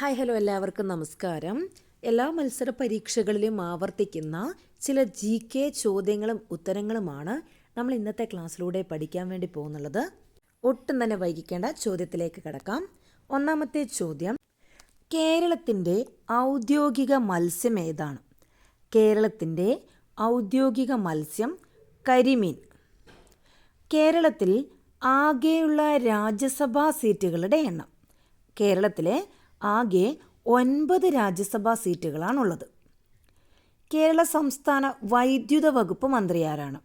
Hi hello എല്ലാവർക്കും നമസ്കാരം. എല്ലാ മത്സര പരീക്ഷകളിലും ആവർത്തിക്കുന്ന ചില ജി കെ ചോദ്യങ്ങളും ഉത്തരങ്ങളുമാണ് നമ്മൾ ഇന്നത്തെ ക്ലാസ്സിലൂടെ പഠിക്കാൻ വേണ്ടി പോകുന്നുള്ളത്. ഒട്ടും തന്നെ വൈകിക്കേണ്ട ചോദ്യത്തിലേക്ക് കിടക്കാം. ഒന്നാമത്തെ ചോദ്യം കേരളത്തിന്റെ ഔദ്യോഗിക മത്സ്യം ഏതാണ്? കേരളത്തിന്റെ ഔദ്യോഗിക മത്സ്യം കരിമീൻ. കേരളത്തിൽ ആകെയുള്ള രാജ്യസഭാ സീറ്റുകളുടെ എണ്ണം. കേരളത്തിലെ ആകെ ഒൻപത് രാജ്യസഭാ സീറ്റുകളാണുള്ളത്. കേരള സംസ്ഥാന വൈദ്യുത വകുപ്പ് മന്ത്രി ആരാണ്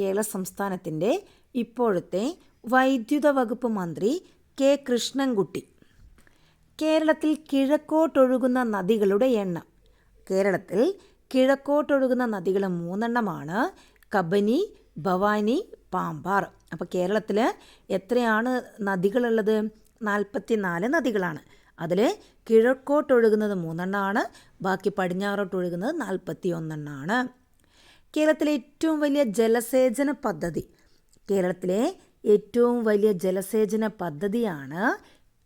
കേരള സംസ്ഥാനത്തിന്റെ ഇപ്പോഴത്തെ വൈദ്യുത വകുപ്പ് മന്ത്രി കെ കൃഷ്ണൻകുട്ടി. കേരളത്തിൽ കിഴക്കോട്ടൊഴുകുന്ന നദികളുടെ എണ്ണം. കേരളത്തിൽ കിഴക്കോട്ടൊഴുകുന്ന നദികൾ മൂന്നെണ്ണമാണ് കബനി ഭവാനി പാമ്പാർ. അപ്പോൾ കേരളത്തിൽ എത്രയാണ് നദികളുള്ളത്? നാൽപ്പത്തി നാല് നദികളാണ്. അതിൽ കിഴക്കോട്ടൊഴുകുന്നത് മൂന്നെണ്ണമാണ് ബാക്കി പടിഞ്ഞാറോട്ട് ഒഴുകുന്നത് നാൽപ്പത്തി ഒന്നെണ്ണമാണ് കേരളത്തിലെ ഏറ്റവും വലിയ ജലസേചന പദ്ധതി കേരളത്തിലെ ഏറ്റവും വലിയ ജലസേചന പദ്ധതിയാണ്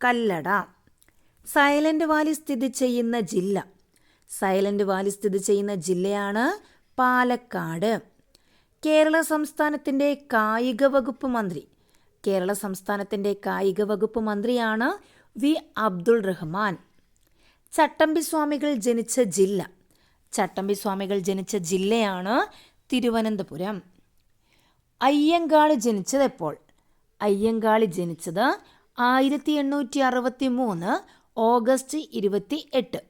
കല്ലട. സൈലന്റ് വാലി സ്ഥിതി ചെയ്യുന്ന ജില്ല സൈലന്റ് വാലി സ്ഥിതി ചെയ്യുന്ന ജില്ലയാണ് പാലക്കാട്. കേരള സംസ്ഥാനത്തിന്റെ കായിക വകുപ്പ് മന്ത്രി കേരള സംസ്ഥാനത്തിന്റെ കായിക വകുപ്പ് മന്ത്രിയാണ് വി അബ്ദുൾ റഹ്മാൻ. ചട്ടമ്പി സ്വാമികൾ ജനിച്ച ജില്ല. ചട്ടമ്പി സ്വാമികൾ ജനിച്ച ജില്ലയാണ് തിരുവനന്തപുരം. അയ്യങ്കാളി ജനിച്ചത് എപ്പോൾ അയ്യങ്കാളി ജനിച്ചത് ആയിരത്തി എണ്ണൂറ്റി അറുപത്തി മൂന്ന് ഓഗസ്റ്റ് ഇരുപത്തി എട്ട്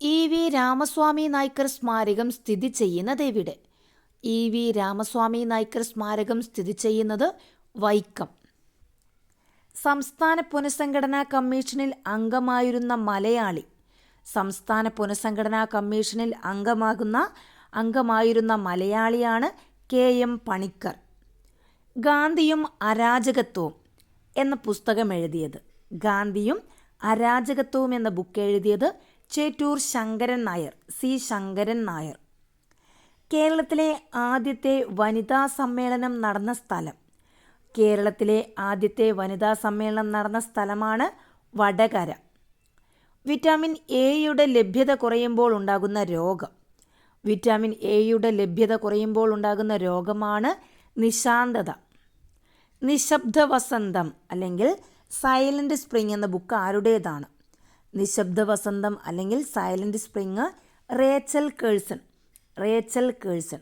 ഇ വി രാമസ്വാമി നായ്ക്കർ സ്മാരകം സ്ഥിതി ചെയ്യുന്നത് എവിടെ? ഇ വി രാമസ്വാമി നായ്ക്കർ സ്മാരകം സ്ഥിതി ചെയ്യുന്നത് വൈക്കം. സംസ്ഥാന പുനഃസംഘടനാ കമ്മീഷനിൽ അംഗമായിരുന്ന മലയാളി. സംസ്ഥാന പുനഃസംഘടനാ കമ്മീഷനിൽ അംഗമാകുന്ന അംഗമായിരുന്ന മലയാളിയാണ് കെ എം പണിക്കർ. ഗാന്ധിയും അരാജകത്വവും എന്ന പുസ്തകം എഴുതിയത്. ഗാന്ധിയും അരാജകത്വവും എന്ന ബുക്ക് എഴുതിയത് ചേറ്റൂർ ശങ്കരൻ നായർ സി ശങ്കരൻ നായർ. കേരളത്തിലെ ആദ്യത്തെ വനിതാ സമ്മേളനം നടന്ന സ്ഥലം കേരളത്തിലെ ആദ്യത്തെ വനിതാ സമ്മേളനം നടന്ന സ്ഥലമാണ് വടകര. വിറ്റാമിൻ എയുടെ ലഭ്യത കുറയുമ്പോൾ ഉണ്ടാകുന്ന രോഗം. വിറ്റാമിൻ എയുടെ ലഭ്യത കുറയുമ്പോൾ ഉണ്ടാകുന്ന രോഗമാണ് നിശാന്തത. നിശബ്ദ വസന്തം അല്ലെങ്കിൽ സൈലന്റ് സ്പ്രിംഗ് എന്ന ബുക്ക് ആരുടേതാണ്? നിശബ്ദ വസന്തം അല്ലെങ്കിൽ silent spring Rachel Carson. Rachel Carson.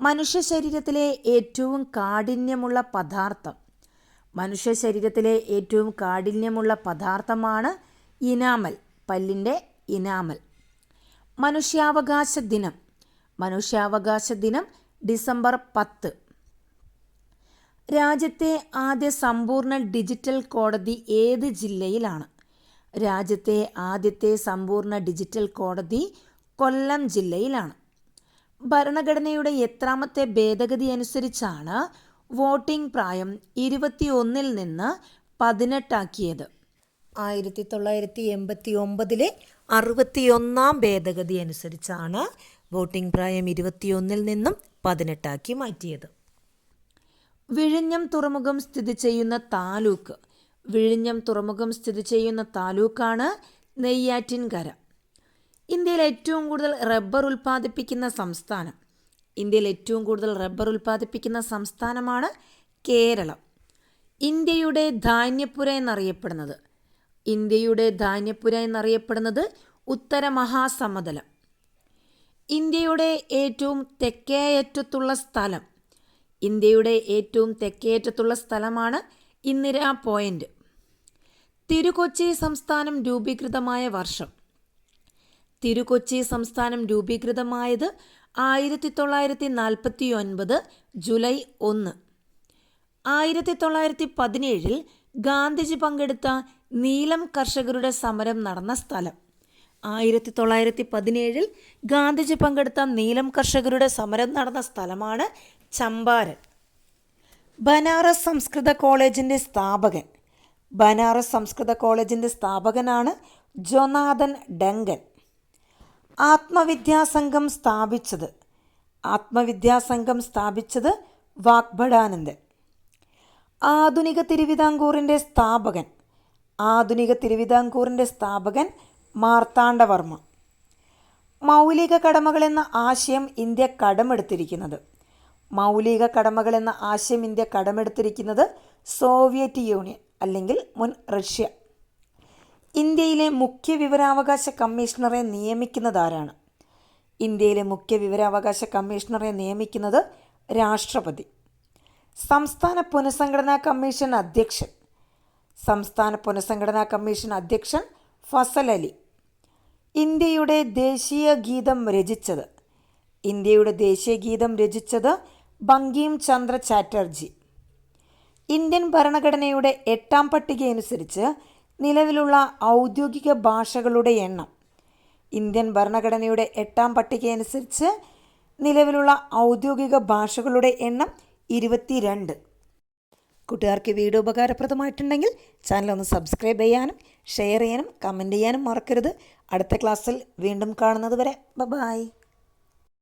മനുഷ്യ ശരീരത്തിലെ ഏറ്റവും കാഠിന്യമുള്ള പദാർത്ഥം. മനുഷ്യ ശരീരത്തിലെ ഏറ്റവും കാഠിന്യമുള്ള പദാർത്ഥമാണ് ഇനാമൽ പല്ലിന്റെ ഇനാമൽ. മനുഷ്യാവകാശ ദിനം. മനുഷ്യാവകാശ ദിനം ഡിസംബർ പത്ത്. രാജ്യത്തെ ആദ്യ സമ്പൂർണ ഡിജിറ്റൽ കോടതി ഏത് ജില്ലയിലാണ്? രാജ്യത്തെ ആദ്യത്തെ സമ്പൂർണ ഡിജിറ്റൽ കോടതി കൊല്ലം ജില്ലയിലാണ്. ഭരണഘടനയുടെ എത്രാമത്തെ ഭേദഗതി അനുസരിച്ചാണ് വോട്ടിംഗ് പ്രായം ഇരുപത്തിയൊന്നിൽ നിന്ന് പതിനെട്ടാക്കിയത്. ആയിരത്തി തൊള്ളായിരത്തി എൺപത്തി ഒമ്പതിലെ അറുപത്തിയൊന്നാം ഭേദഗതി അനുസരിച്ചാണ് വോട്ടിംഗ് പ്രായം ഇരുപത്തിയൊന്നിൽ നിന്നും പതിനെട്ടാക്കി മാറ്റിയത്. വിഴിഞ്ഞം തുറമുഖം സ്ഥിതി ചെയ്യുന്ന താലൂക്ക്. വിഴിഞ്ഞം തുറമുഖം സ്ഥിതി ചെയ്യുന്ന താലൂക്കാണ് നെയ്യാറ്റിൻകര. ഇന്ത്യയിൽ ഏറ്റവും കൂടുതൽ റബ്ബർ ഉൽപ്പാദിപ്പിക്കുന്ന സംസ്ഥാനം. ഇന്ത്യയിൽ ഏറ്റവും കൂടുതൽ റബ്ബർ ഉൽപ്പാദിപ്പിക്കുന്ന സംസ്ഥാനമാണ് കേരളം. ഇന്ത്യയുടെ ധാന്യപ്പുര എന്നറിയപ്പെടുന്നത്. ഇന്ത്യയുടെ ധാന്യപ്പുര എന്നറിയപ്പെടുന്നത് ഉത്തര മഹാസമതലം. ഇന്ത്യയുടെ ഏറ്റവും തെക്കേയറ്റത്തുള്ള സ്ഥലം. ഇന്ത്യയുടെ ഏറ്റവും തെക്കേയറ്റത്തുള്ള സ്ഥലമാണ് ഇന്ദിരാ പോയിന്റ്. തിരുകൊച്ചി സംസ്ഥാനം രൂപീകൃതമായ വർഷം. തിരുകൊച്ചി സംസ്ഥാനം രൂപീകൃതമായത് ആയിരത്തി തൊള്ളായിരത്തി നാൽപ്പത്തി ഒൻപത് ജൂലൈ ഒന്ന്. ആയിരത്തി തൊള്ളായിരത്തി പതിനേഴിൽ ഗാന്ധിജി പങ്കെടുത്ത നീലം കർഷകരുടെ സമരം നടന്ന സ്ഥലം. ആയിരത്തി തൊള്ളായിരത്തി പതിനേഴിൽ ഗാന്ധിജി പങ്കെടുത്ത നീലം കർഷകരുടെ സമരം നടന്ന സ്ഥലമാണ് ചമ്പാരൻ. ബനാറസ് സംസ്കൃത കോളേജിന്റെ സ്ഥാപകൻ. ബനാറസ് സംസ്കൃത കോളേജിന്റെ സ്ഥാപകനാണ് ജൊനാഥൻ ഡങ്കൻ. ആത്മവിദ്യാസംഘം സ്ഥാപിച്ചത്. ആത്മവിദ്യാസംഘം സ്ഥാപിച്ചത് വാഗ്ഭടാനന്ദൻ. ആധുനിക തിരുവിതാംകൂറിന്റെ സ്ഥാപകൻ. ആധുനിക തിരുവിതാംകൂറിന്റെ സ്ഥാപകൻ മാർത്താണ്ഡവർമ്മ. മൗലിക കടമകൾ എന്ന ആശയം ഇന്ത്യ കടമെടുത്തിരിക്കുന്നത്. മൗലിക കടമകൾ എന്ന ആശയം ഇന്ത്യ കടമെടുത്തിരിക്കുന്നത് സോവിയറ്റ് യൂണിയൻ അല്ലെങ്കിൽ മുൻ റഷ്യ. ഇന്ത്യയിലെ മുഖ്യ വിവരാവകാശ കമ്മീഷണറെ നിയമിക്കുന്നത് ആരാണ്? ഇന്ത്യയിലെ മുഖ്യ വിവരാവകാശ കമ്മീഷണറെ നിയമിക്കുന്നത് രാഷ്ട്രപതി. സംസ്ഥാന പുനഃസംഘടനാ കമ്മീഷൻ അധ്യക്ഷൻ. സംസ്ഥാന പുനഃസംഘടനാ കമ്മീഷൻ അധ്യക്ഷൻ ഫസൽ അലി. ഇന്ത്യയുടെ ദേശീയ ഗീതം രചിച്ചത്. ഇന്ത്യയുടെ ദേശീയ ഗീതം രചിച്ചത് ബങ്കിം ചന്ദ്ര ചാറ്റർജി. ഇന്ത്യൻ ഭരണഘടനയുടെ എട്ടാം പട്ടികയനുസരിച്ച് നിലവിലുള്ള ഔദ്യോഗിക ഭാഷകളുടെ എണ്ണം. ഇന്ത്യൻ ഭരണഘടനയുടെ എട്ടാം പട്ടികയനുസരിച്ച് നിലവിലുള്ള ഔദ്യോഗിക ഭാഷകളുടെ എണ്ണം ഇരുപത്തിരണ്ട്. കൂട്ടുകാർക്ക് വീഡിയോ ഉപകാരപ്രദമായിട്ടുണ്ടെങ്കിൽ ചാനൽ ഒന്ന് സബ്സ്ക്രൈബ് ചെയ്യാനും ഷെയർ ചെയ്യാനും കമന്റ് ചെയ്യാനും മറക്കരുത്. അടുത്ത ക്ലാസ്സിൽ വീണ്ടും കാണുന്നത് വരെ. ബൈ